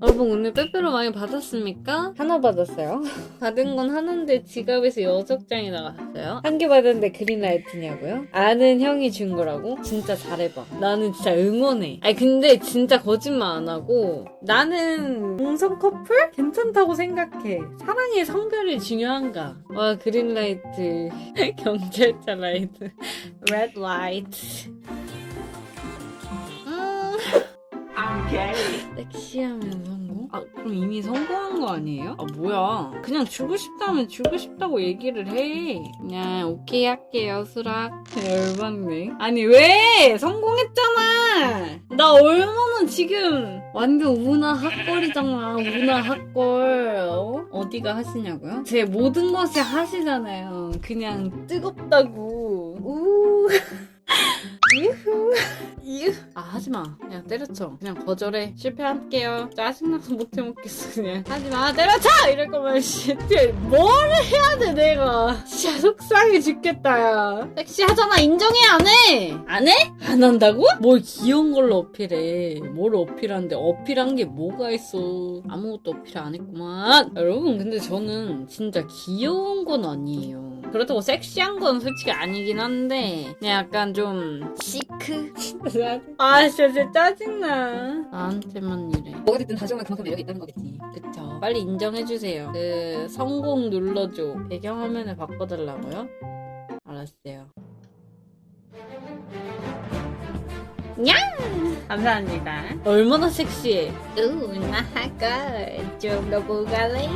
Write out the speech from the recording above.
여러분 오늘 빼빼로 많이 받았습니까? 하나 받았어요. 받은 건 하나인데 지갑에서 여섯 장이 나갔어요. 한 개 받았는데 그린라이트냐고요? 아는 형이 준 거라고? 진짜 잘해봐. 나는 진짜 응원해. 아니 근데 진짜 거짓말 안 하고 나는 동성 커플? 괜찮다고 생각해. 사랑의 성별이 중요한가? 와 그린라이트 경찰차 라이트 레드 라이트 음. 섹시하면 성공? 아 그럼 이미 성공한 거 아니에요? 아 뭐야? 그냥 주고 싶다면 주고 싶다고 얘기를 해. 그냥 오케이 할게요 수락. 열받네. 아니 왜? 성공했잖아. 나 얼마나 지금 완전 우나 핫걸이잖아 우나 핫걸 어? 어디가 하시냐고요? 제 모든 것이 하시잖아요. 그냥 뜨겁다고. 우. 유후 이유. 아 하지마. 그냥 때려쳐. 그냥 거절해. 실패할게요. 짜증나서 못해 먹겠어 그냥. 하지마. 때려쳐! 이럴 거면 씨뭘 해야 돼 내가. 진짜 속상해 죽겠다 야. 섹시하잖아. 인정해 안해! 안 해? 안 한다고? 뭘 귀여운 걸로 어필해. 뭘 어필하는데 어필한 게 뭐가 있어. 아무것도 어필 안 했구만. 여러분 근데 저는 진짜 귀여운 건 아니에요 그렇다고 섹시한 건 솔직히 아니긴 한데 그냥 약간 좀 시크? 아 진짜 진짜 짜증나 나한테만 이래 뭐가 됐든 다정한 그만큼 매력이 있다는 거겠지. 그쵸 빨리 인정해주세요 그 성공 눌러줘 배경화면을 바꿔달라고요? 알았어요 냥! 감사합니다 얼마나 섹시해 우나가 좀더 보갈래?